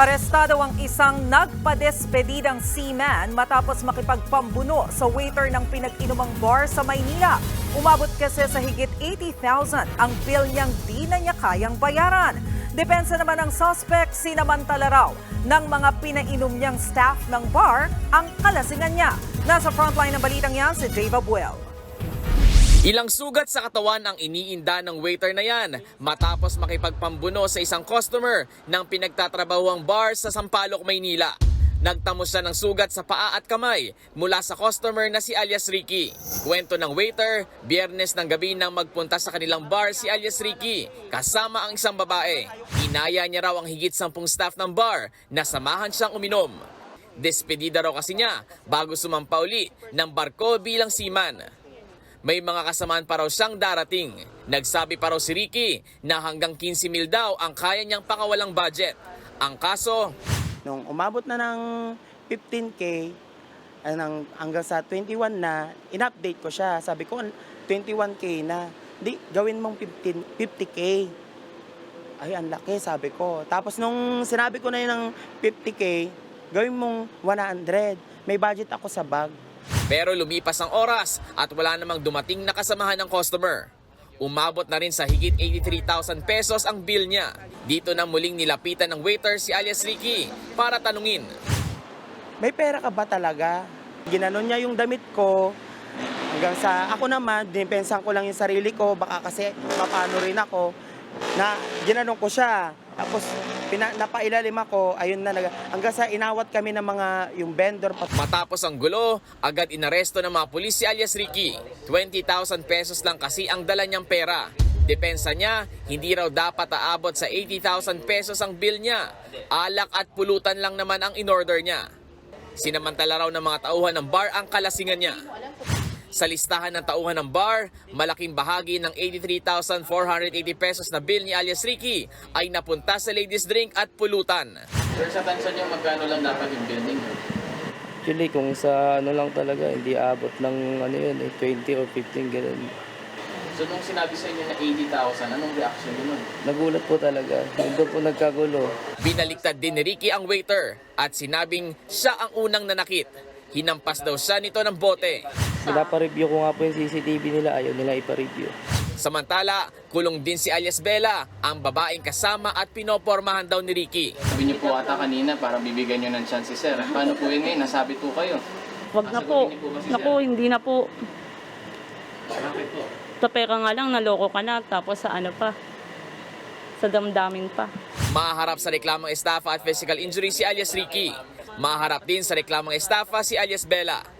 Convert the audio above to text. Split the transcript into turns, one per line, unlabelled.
Arestado ang isang nagpadespedidang seaman matapos makipagpambuno sa waiter ng pinag-inumang bar sa Maynila. Umabot kasi sa higit 80,000 ang bill niyang di na niya kayang bayaran. Depensa naman ng suspect, sinamantala raw ng mga pinainom niyang staff ng bar ang kalasingan niya. Nasa frontline ng balitang yan si Dave Abuel.
Ilang sugat sa katawan ang iniinda ng waiter na yan matapos makipagpambuno sa isang customer ng pinagtatrabawang bar sa Sampaloc, Maynila. Nagtamo siya ng sugat sa paa at kamay mula sa customer na si alias Ricky. Kwento ng waiter, biyernes ng gabi nang magpunta sa kanilang bar si alias Ricky kasama ang isang babae. Inaya niya raw ang higit sampung staff ng bar na samahan siyang uminom. Despedida raw kasi niya bago sumampa uli ng barko bilang seaman. May mga kasamaan pa raw siyang darating. Nagsabi pa raw si Ricky na hanggang 15 mil daw ang kaya niyang pakawalang budget. Ang kaso,
Nung umabot na ng 15K, anang, hanggang sa 21 na, in-update ko siya. Sabi ko, 21K na. Di, gawin mong 15, 50K. Ay, ang laki, sabi ko. Tapos nung sinabi ko na yun ng 50K, gawin mong 100. May budget ako sa bag.
Pero lumipas ang oras at wala namang dumating na kasamahan ng customer. Umabot na rin sa higit 83,000 pesos ang bill niya. Dito na muling nilapitan ng waiter si alias Ricky para tanungin.
may pera ka ba talaga? Ginanon niya yung damit ko. Hanggang sa ako naman, dinipensan ko lang yung sarili ko. Baka kasi mapano rin ako. Na ginanon ko siya. Tapos pina, napailalim ako. Ayun na. Hanggang sa inawat kami ng mga yung vendor.
Matapos ang gulo, agad inaresto ng mga pulis si alias Ricky. 20,000 pesos lang kasi ang dala niyang pera. Depensa niya, hindi raw dapat aabot sa 80,000 pesos ang bill niya. Alak at pulutan lang naman ang in-order niya. Sinamantala raw ng mga tauhan ng bar ang kalasingan niya. Sa listahan ng tauhan ng bar, malaking bahagi ng 83,480 pesos na bill ni alias Ricky ay napunta sa ladies drink at pulutan.
Sir, sa tansya niyo, magkano lang dapat yung building?
Actually, kung sa ano lang talaga, hindi abot ng ano yun, eh, 20 or 15, ganun.
So, nung sinabi sa inyo na 80,000, anong reaction niyo nun?
Nagulat po talaga. Doon po nagkagulo.
Binaliktad din ni Ricky ang waiter at sinabing siya ang unang nanakit. Hinampas daw siya nito ng bote.
Pinapareview ko nga po yung CCTV nila, ayaw nila ipareview.
Samantala, kulong din si alias Bella, ang babaeng kasama at pinopormahan daw ni Ricky.
Sabi niyo po ata kanina, parang bibigyan niyo ng chance si sir. Paano po yun ngayon? Nasabi po kayo.
Wag na po.
Sasagutin niyo po ba si
Naku,
sir?
hindi na po.
Bakit po?
Sa pera nga lang, naloko ka na. Tapos sa ano pa, sa damdamin pa.
Maharap sa reklamong estafa at physical injury si alias Ricky. Maharap din sa reklamong estafa si alias Bella.